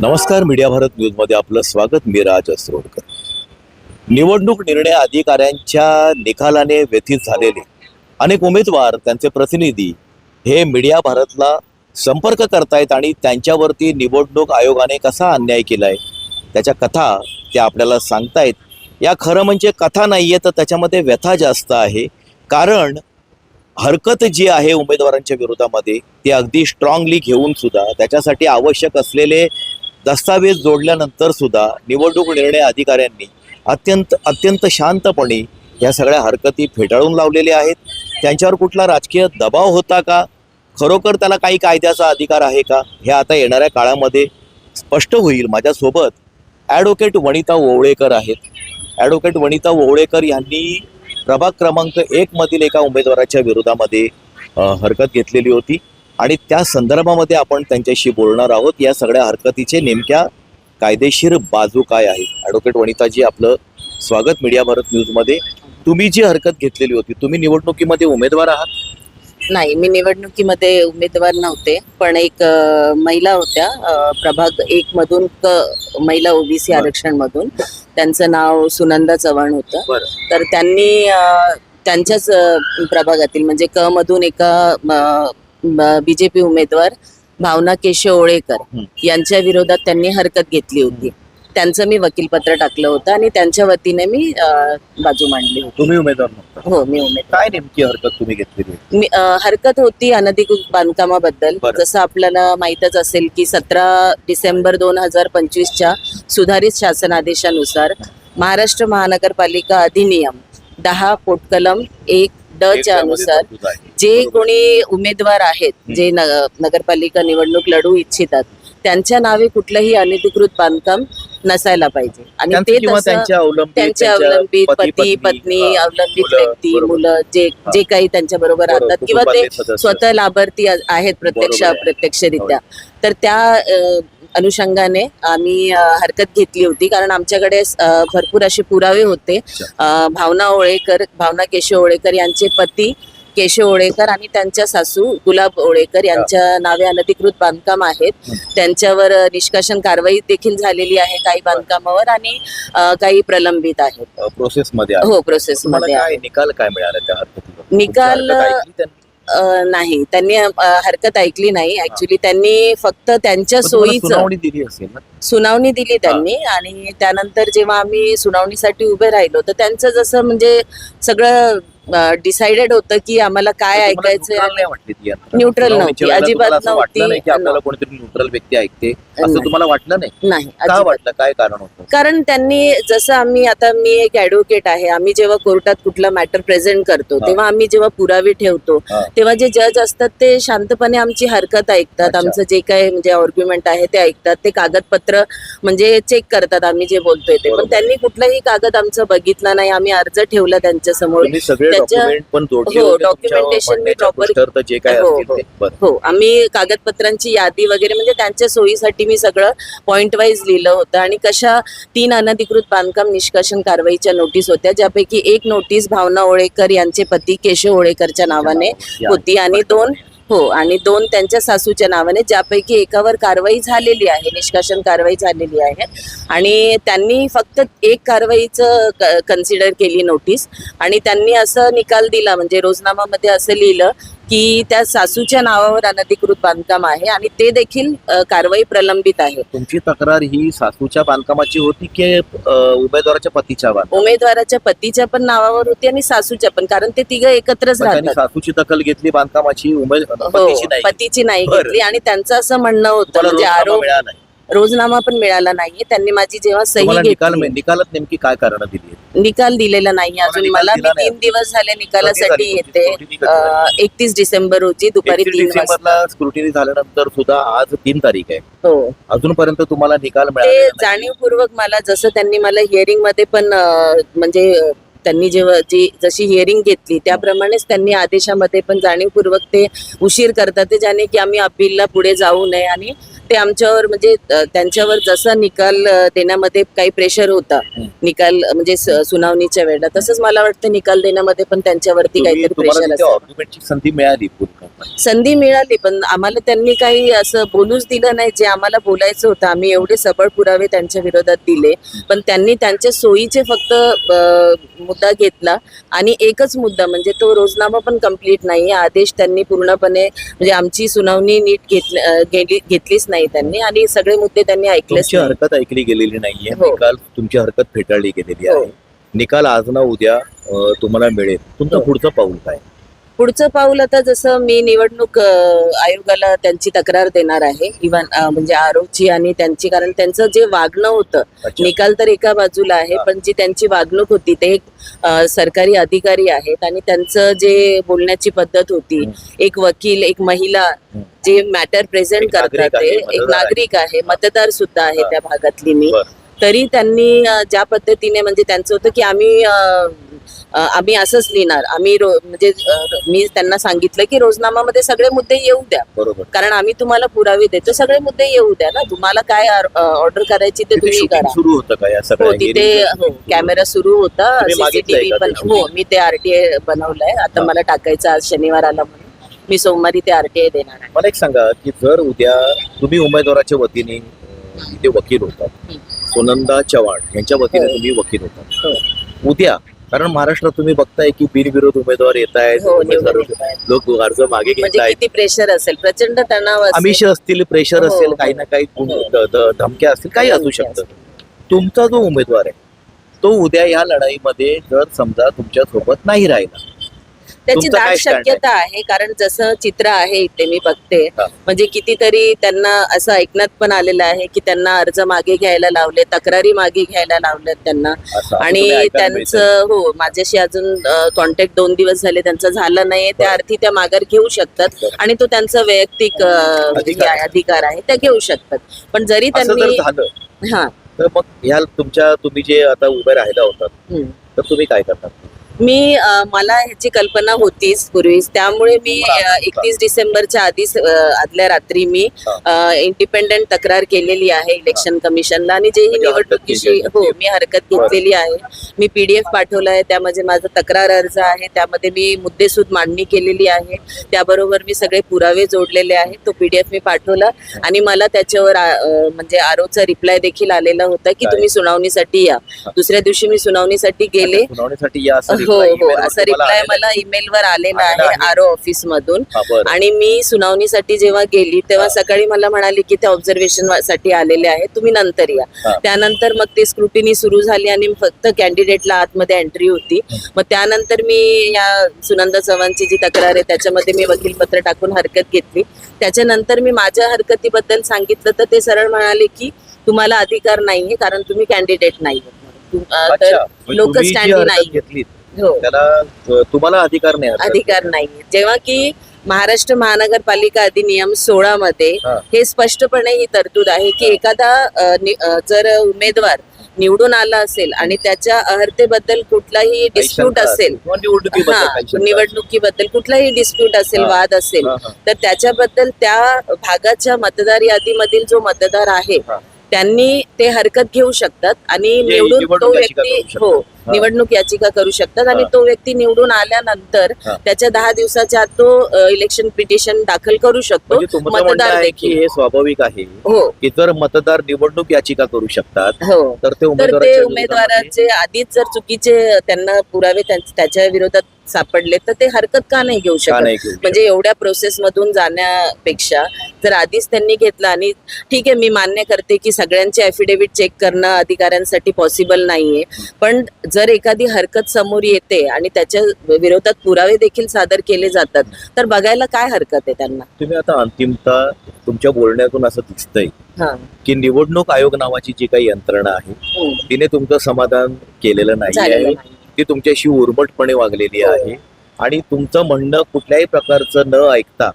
नमस्कार मीडिया भारत न्यूजमध्ये आपलं स्वागत. मी राज अस्रोडकर. निवडणूक निर्णय अधिकाऱ्यांच्या निकालाने व्यथित झालेले. अनेक उमेदवार त्यांचे प्रतिनिधी हे मीडिया भारतला संपर्क करतायत आणि त्यांच्यावरती निवडणूक आयोगाने कसा अन्याय केलाय त्याच्या कथा त्या आपल्याला सांगतायत. या खरं म्हणजे कथा नाही आहे तर त्याच्यामध्ये व्यथा जास्त आहे. कारण हरकत जी आहे उमेदवारांच्या विरोधामध्ये ती अगदी स्ट्रॉंगली घेऊन सुद्धा त्याच्यासाठी आवश्यक असलेले दस्तावेज जोडल्यानंतर सुद्धा निवडणूक निर्णय अधिकाऱ्यांनी अत्यंत अत्यंत शांतपणे या सगळ्या हरकती फेटाळून लावलेल्या आहेत. त्यांच्यावर कुठला राजकीय दबाव होता का? खरोखर त्याला काही कायद्याचा अधिकार आहे का? हे आता येणाऱ्या काळामध्ये स्पष्ट होईल. माझ्यासोबत ॲडव्होकेट वनिता ओवळेकर आहेत. ॲडव्होकेट वनिता ओवळेकर यांनी प्रभाग क्रमांक एकमधील एका उमेदवाराच्या विरोधामध्ये हरकत घेतलेली होती. आणि त्या संदर्भामध्ये आपण त्यांच्याशी बोलणार आहोत. या सगळ्या हरकतीचे नेमक्या कायदेशीर बाजू काय आहे? ॲडव्होकेट वनिताजी आपलं स्वागत मीडिया भारत न्यूजमध्ये. तुम्ही जी हरकत घेतलेली होती तुम्ही निवडणुकीमध्ये उमेदवार आहात? नाही मी निवडणुकीमध्ये उमेदवार नव्हते पण एक महिला होत्या प्रभाग एक मधून क महिला ओबीसी. आरक्षण मधून. त्यांचं नाव सुनंदा चव्हाण होतं. तर त्यांनी त्यांच्याच प्रभागातील म्हणजे क मधून एका बीजेपी उमेदवार भावना केशव ओळेकर. यांच्या विरोधात त्यांनी हरकत घेतली होती. त्यांचं मी वकीलपत्र टाकलं होतं आणि त्यांच्या वतीने मी अ, बाजू मांडली होती. तुम्ही उमेदवार नव्हता. हो मी उमेदवार. काय नेमकी हरकत तुम्ही घेतलेली होती? मी- अ, हरकत होती अनधिकृत बांधकामाबद्दल. बरं. जसं आपल्याला माहीतच असेल की सतरा डिसेंबर दोन हजार पंचवीसच्या सुधारित शासन आदेशानुसार महाराष्ट्र महानगरपालिका अधिनियम दहा पोटकलम एक ड च्या अनुसार. जे. कोणी उमेदवार आहेत जे नगरपालिका निवडणूक लढू इच्छितात त्यांच्या नावे कुठलंही अनधिकृत बांधकाम नसायला पाहिजे आणि ते त्यांचे अवलंबित पती, पती पत्नी अवलंबित व्यक्ती. मुलं जे. जे काही त्यांच्या बरोबर राहतात किंवा ते. स्वतः लाभार्थी आहेत प्रत्यक्ष. अप्रत्यक्षरित्या तर त्या अनुषंगाने आम्ही हरकत घेतली होती. कारण आमच्याकडे भरपूर असे पुरावे होते. भावना ओळेकर भावना केशव ओळेकर यांचे पती केशव ओळेकर आणि त्यांच्या सासू गुलाब ओळेकर यांच्या नावे अनधिकृत बांधकाम आहेत. त्यांच्यावर निष्कासन कारवाई देखील झालेली आहे काही बांधकामावर आणि काही प्रलंबित आहेत. अ, प्रोसेसमध्ये आहे. हो प्रोसेस मध्ये निकाल काय मिळाला निकाल, नाही. त्यांनी हरकत ऐकली नाही. ऍक्च्युली त्यांनी फक्त त्यांच्या सोयीचं सुनावणी दिली असेल ना? सुनावणी दिली त्यांनी आणि त्यानंतर जेव्हा आम्ही सुनावणीसाठी उभे राहिलो तर त्यांचं जसं म्हणजे सगळं डिसाइडेड होतं की आम्हाला काय ऐकायचं सुनावणीच्या नव्हती, अजिबात नव्हती. आपल्याला कोणीतरी न्यूट्रल व्यक्ती ऐकते असं. तुम्हाला वाटलं नाही का. वाटलं काय कारण होतं कारण त्यांनी जसं आम्ही आता मी एक ऍडव्होकेट आहे आम्ही जेव्हा कोर्टात कुठला मॅटर प्रेझेंट करतो. तेव्हा आम्ही जेव्हा पुरावे ठेवतो. तेव्हा जे जज असतात ते शांतपणे आमची हरकत ऐकतात. आमचं जे काही म्हणजे आर्ग्युमेंट आहे ते ऐकतात ते कागदपत्र म्हणजे चेक करतात आम्ही जे बोलतोय ते पण. त्यांनी कुठलाही कागद आमचं बघितला नाही आम्ही अर्ज ठेवला त्यांच्यासमोर डॉक्युमेंट पण जोडले हो, मी जे काय हो, बरं. हो आम्ही कागदपत्रांची यादी वगैरे म्हणजे त्यांच्या सोयीसाठी मी सगळं पॉइंट वाईज लिहिलं होतं आणि कशा तीन अनधिकृत बांधकाम निष्कासन कारवाईच्या नोटीस होत्या ज्यापैकी एक नोटीस भावना ओळेकर यांचे पती केशव ओळेकरच्या नावाने. होती आणि दोन हो आणि दोन त्यांच्या सासूच्या नावाने ज्यापैकी एकावर कारवाई झालेली आहे निष्कासन कारवाई झालेली आहे. आणि त्यांनी फक्त एक कारवाईचं कन्सिडर केली नोटीस आणि त्यांनी असं निकाल दिला म्हणजे रोजनामामध्ये असं लिहिलं की त्या सासूच्या नावावर अनधिकृत बांधकाम आहे आणि ते देखील अ, कारवाई प्रलंबित आहे तुमची तक्रार ही सासूच्या बांधकामाची होती की अ, उमेदवाराच्या पतीच्या उमेदवाराच्या पतीच्या पण नावावर होती आणि सासूच्या पण कारण ते तिघं एकत्रच त्यांनी राहतात सासूची दखल घेतली बांधकामाची उमेद हो पतीची नाही पतीची नाही बरं. घेतली आणि त्यांचं असं म्हणणं होतं तुम्हाला म्हणजे आरोप मिळाला नाही. रोजनामा पण मिळाला नाहीये. त्यांनी माझी जेव्हा सही तुम्हाला निकाल घेतली निकालात नेमकी काय कारण दिली? निकाल दिलेला नाही. अजून मला मी दिला नाही. तीन दिवस झाले निकालासाठी येते? एकतीस डिसेंबर रोजी दुपारी 31 तीन वाजता. डिसेंबरला स्क्रुटिनी झाल्यानंतर सुद्धा आज तीन तारीख आहे. हो. अजूनपर्यंत तुम्हाला निकाल ते मिळाला जाणीवपूर्वक मला जसं त्यांनी मला हिअरिंगमध्ये पण अं, म्हणजे अं, त्यांनी जेव्हा जी जशी हिअरिंग घेतली त्याप्रमाणेच त्यांनी आदेशामध्ये पण जाणीवपूर्वक ते उशीर करतात. ते ज्याने की आम्ही अपीलला पुढे जाऊ नये आणि ते आमच्यावर म्हणजे त्यांच्यावर जसा निकाल देण्यामध्ये काही प्रेशर होता. निकाल म्हणजे सुनावणीच्या वेळेला तसंच मला वाटतं निकाल देण्यामध्ये पण त्यांच्यावरती काहीतरी प्रेशर संधी मिळाली संधी मिळाली पण आम्हाला त्यांनी काही असं बोलूच दिलं नाही जे आम्हाला बोलायचं होतं. आम्ही एवढे सबळ पुरावे त्यांच्या विरोधात दिले. पण त्यांनी त्यांच्या सोयीचे फक्त मुद्दा घेतला. आणि एकच मुद्दा म्हणजे तो रोजनामा पण कंप्लीट नाही आदेश त्यांनी पूर्णपणे म्हणजे आमची सुनावणी नीट घेतली घेतलीच नाही त्यांनी. आणि सगळे मुद्दे त्यांनी ऐकलेच नाही. हरकत ऐकली गेलेली नाहीये. हो. निकाल तुमची हरकत फेटाळली गेलेली हो. आहे. निकाल आज ना उद्या तुम्हाला मिळेल. तुमचं हो. पुढचं पाऊल काय? पुढचं पाऊल आता जसं मी निवडणूक आयोगाला त्यांची तक्रार देणार आहे इव्हन म्हणजे आरोपची आणि त्यांची कारण त्यांचं जे वागणं होतं. निकाल तर एका बाजूला आहे. पण जी त्यांची वागणूक होती ते एक सरकारी अधिकारी आहेत आणि त्यांचं जे बोलण्याची पद्धत होती. एक वकील एक महिला. जे मॅटर प्रेझेंट करतात ते एक. नागरिक आहे मतदार सुद्धा आहे. त्या भागातली मी. तरी त्यांनी ज्या पद्धतीने म्हणजे त्यांचं होतं की आम्ही आम्ही असंच लिहिणार. आम्ही म्हणजे मी त्यांना सांगितलं की रोजनामामध्ये सगळे मुद्दे येऊ द्या. बरोबर. कारण आम्ही तुम्हाला पुरावे देतो सगळे मुद्दे येऊ द्या ना. तुम्हाला काय ऑर्डर करायची ते तुम्ही करा. हो तिथे हो कॅमेरा सुरू होता. सीसीटीव्ही पण ते हो? मी ते आरटीआय बनवलंय. आता. मला टाकायचं आज शनिवार आला म्हणून. मी सोमवारी ते आरटीआय देणार आहे. मला एक सांगा की जर उद्या तुम्ही उमेदवाराच्या वतीने इथे वकील होतात. सुनंदा चव्हाण यांच्या वतीने हो. तुम्ही वकील होतात. उद्या कारण महाराष्ट्रात तुम्ही बघताय की बिनविरोध उमेदवार येत आहेत हो. लोक अर्ज मागे घेत आहेत किती प्रेशर असेल प्रचंड तणाव असेल आमिष असतील प्रेशर हो, असेल. काही ना काही हो. धमक्या असतील काही असू शकतं तुमचा जो उमेदवार आहे तो उद्या या लढाईमध्ये जर समजा तुमच्यासोबत नाही राहिला त्याची दाट? शक्यता आहे कारण जसं चित्र आहे इथे मी बघते. म्हणजे कितीतरी त्यांना असं ऐकण्यात पण आलेलं आहे की त्यांना अर्ज मागे घ्यायला लावले तक्रारी मागे घ्यायला लावल्यात त्यांना आणि. त्यांचं हो माझ्याशी अजून कॉन्टॅक्ट दोन दिवस झाले त्यांचं झालं नाहीये त्या. अर्थी त्या माघार घेऊ शकतात. आणि तो त्यांचा वैयक्तिक अधिकार आहे. त्या घेऊ शकतात पण जरी त्यांनी हा तर मग ह्या तुमच्या तुम्ही जे आता उभे राहिला होतात हम्म. तर तुम्ही काय करता मी मला ह्याची कल्पना होतीच पूर्वीच. त्यामुळे मी एकतीस डिसेंबरच्या आधीच आदल्या रात्री मी इंडिपेंडेंट तक्रार केलेली आहे इलेक्शन कमिशनला आणि जेही म्हणजे हरकत निवडणुकीशी आहे. हो मी हरकत घेतलेली आहे. मी पीडीएफ पाठवलाय त्यामध्ये माझा तक्रार अर्ज आहे त्यामध्ये मी मुद्देसूद मांडणी केलेली आहे. त्याबरोबर मी सगळे पुरावे जोडलेले आहेत तो पीडीएफ मी पाठवला आणि मला त्याच्यावर म्हणजे आरोचा रिप्लाय देखील आलेला होता की? तुम्ही सुनावणीसाठी या. दुसऱ्या दिवशी मी सुनावणीसाठी गेले. सुनावणीसाठी या हो हो. वर असा रिप्लाय मला ईमेलवर आलेला आलेला आहे आहे. आरो ऑफिस मधून. आणि मी सुनावणीसाठी जेव्हा गेली तेव्हा सकाळी मला म्हणाले की ते ऑब्झर्वेशनसाठी आलेले आहेत तुम्ही नंतर या. त्यानंतर मग ते स्क्रुटिनी सुरू झाली आणि फक्त कॅन्डिडेटला आतमध्ये एंट्री होती. मग त्यानंतर मी या सुनंदा चव्हाणची जी तक्रार आहे त्याच्यामध्ये मी वकीलपत्र टाकून हरकत घेतली. त्याच्यानंतर मी माझ्या हरकतीबद्दल सांगितलं तर ते सरळ म्हणाले की तुम्हाला अधिकार नाहीये कारण तुम्ही कॅन्डिडेट नाही तर लोक तुम्ही जी स्टँडी हरकत नाही घेतलीत हो त्याला तुम्हाला अधिकार नाही आता. अधिकार नाहीये जेव्हा की महाराष्ट्र महानगरपालिका अधिनियम सोळा मध्ये हा. हे स्पष्टपणे ही तरतूद आहे की एखादा अ, नि- अ, जर उमेदवार निवडून आला असेल आणि त्याच्या अर्हतेबद्दल कुठलाही डिस्प्यूट शंका असेल किंवा निवडणुकीबद्दल हा काही शंका निवडणुकीबद्दल कुठलाही डिस्प्यूट असेल हा. वाद असेल हा, हा. तर त्याच्याबद्दल त्या भागाच्या मतदार यादीमधील जो मतदार आहे हा. त्यांनी ते हरकत घेऊ शकतात आणि म्हणजे निवडून तो व्यक्ती. हो. निवडणूक याचिका करू शकतात आणि. तो व्यक्ती निवडून आल्यानंतर. त्याच्या दहा दिवसाच्या आत तो इलेक्शन पिटिशन दाखल करू शकतो म्हणजे मतदार देखील हे स्वाभाविक आहे हो की जर मतदार निवडणूक याचिका करू शकतात हो तर ते उमेदवाराचे आधीच जर चुकीचे त्यांना पुरावे त्यां- त्याच्या विरोधात सापडले तर ते हरकत का नाही घेऊ शकत नाही घेऊ शकत? म्हणजे एवढ्या प्रोसेस मधून जाण्यापेक्षा जर आधीच त्यांनी घेतलं आणि ठीक आहे मी मान्य करते की सगळ्यांचे अफिडेव्हिट चेक करणं अधिकाऱ्यांसाठी पॉसिबल नाहीये पण जर एखादी हरकत समोर येते आणि त्याच्या विरोधात पुरावे देखील सादर केले जातात तर बघायला काय हरकत आहे त्यांना तुम्ही आता अंतिमता तुमच्या बोलण्यातून असं दिसतंय हा की निवडणूक आयोग नावाची जी काही यंत्रणा आहे हम्म. तिने तुमचं समाधान केलेलं नाही झालेलं आहे नाही. ती तुमच्याशी उर्मटपणे वागलेली हो. आहे. आणि तुमचं म्हणणं कुठल्याही प्रकारचं न ऐकता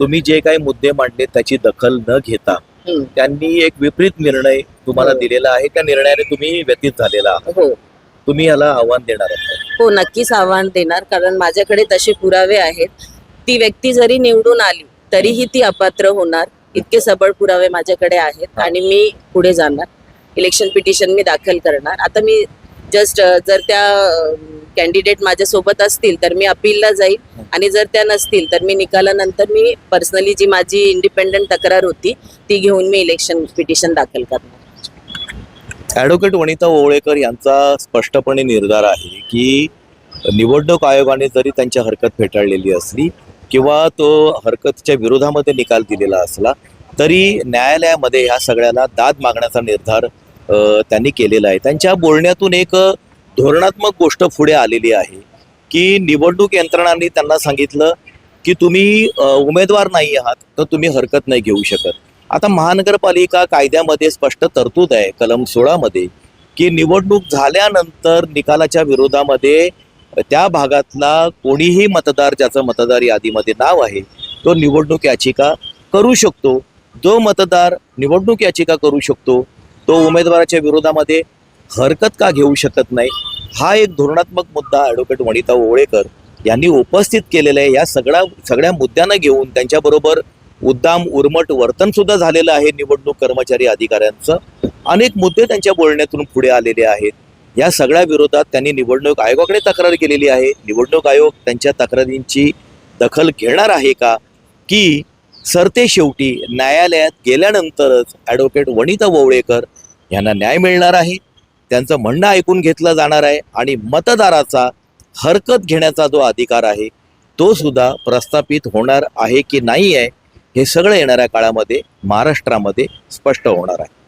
तुम्ही जे काही मुद्दे मांडले त्याची दखल न घेता. त्यांनी एक विपरीत निर्णय तुम्हाला हो. दिलेला आहे. त्या निर्णयाने तुम्ही व्यतीत झालेला आहात. हो. तुम्ही याला आव्हान देणार हो नक्कीच आव्हान देणार कारण माझ्याकडे तसे पुरावे आहेत. ती व्यक्ती जरी निवडून आली तरीही ती अपात्र होणार. इतके सबळ पुरावे माझ्याकडे आहेत. आणि मी पुढे जाणार. इलेक्शन पिटिशन मी दाखल करणार. आता मी जस्ट जर त्या कॅन्डिडेट माझ्यासोबत असतील तर मी अपीलला जाईल. आणि जर त्या नसतील तर मी निकालानंतर मी पर्सनली जी माझी इंडिपेंडंट तक्रार होती ती घेऊन मी इलेक्शन पिटिशन दाखल करणार. ॲडव्होकेट वनिता ओवळेकर यांचा स्पष्टपणे निर्धार आहे की निवडणूक आयोगाने जरी त्यांची हरकत फेटाळलेली असली किंवा तो हरकतीच्या विरोधामध्ये निकाल दिलेला असला तरी न्यायालयामध्ये ह्या सगळ्याला दाद मागण्याचा निर्धार त्यांनी केलेलं आहे. त्यांच्या बोलण्यातून एक धोरणात्मक गोष्ट पुढे आलेली आहे की निवडणूक यंत्रणांनी त्यांना सांगितलं की तुम्ही उमेदवार नाही आहात तर तुम्ही हरकत नाही घेऊ शकत. आता महानगरपालिका कायद्यामध्ये स्पष्ट तरतूद आहे कलम सोळामध्ये की निवडणूक झाल्यानंतर निकालाच्या विरोधामध्ये त्या भागातला कोणीही मतदार ज्याचं मतदार यादीमध्ये नाव आहे तो निवडणूक याचिका करू शकतो. जो मतदार निवडणूक याचिका करू शकतो तो उमेदवाराच्या विरोधामध्ये हरकत का घेऊ शकत नाही? हा एक धोरणात्मक मुद्दा ॲडव्होकेट वनिता ओवळेकर यांनी उपस्थित केलेला आहे. या सगळ्या सगळ्या मुद्द्यांना घेऊन त्यांच्याबरोबर उद्दाम उर्मट वर्तन सुद्धा झालेलं आहे निवडणूक कर्मचारी अधिकाऱ्यांचं. अनेक मुद्दे त्यांच्या बोलण्यातून पुढे आलेले आहेत. या सगळ्या विरोधात त्यांनी निवडणूक आयोगाकडे तक्रार केलेली आहे. निवडणूक आयोग त्यांच्या तक्रारींची दखल घेणार आहे का? की सरते शेवटी न्यायालयात गेल्यानंतरच ॲडव्होकेट वनिता ववळेकर यांना न्याय मिळणार आहे. त्यांचं म्हणणं ऐकून घेतलं जाणार आहे आणि मतदाराचा हरकत घेण्याचा जो अधिकार आहे तो सुद्धा प्रस्थापित होणार आहे की नाही आहे हे सगळं येणाऱ्या काळामध्ये महाराष्ट्रामध्ये स्पष्ट होणार आहे.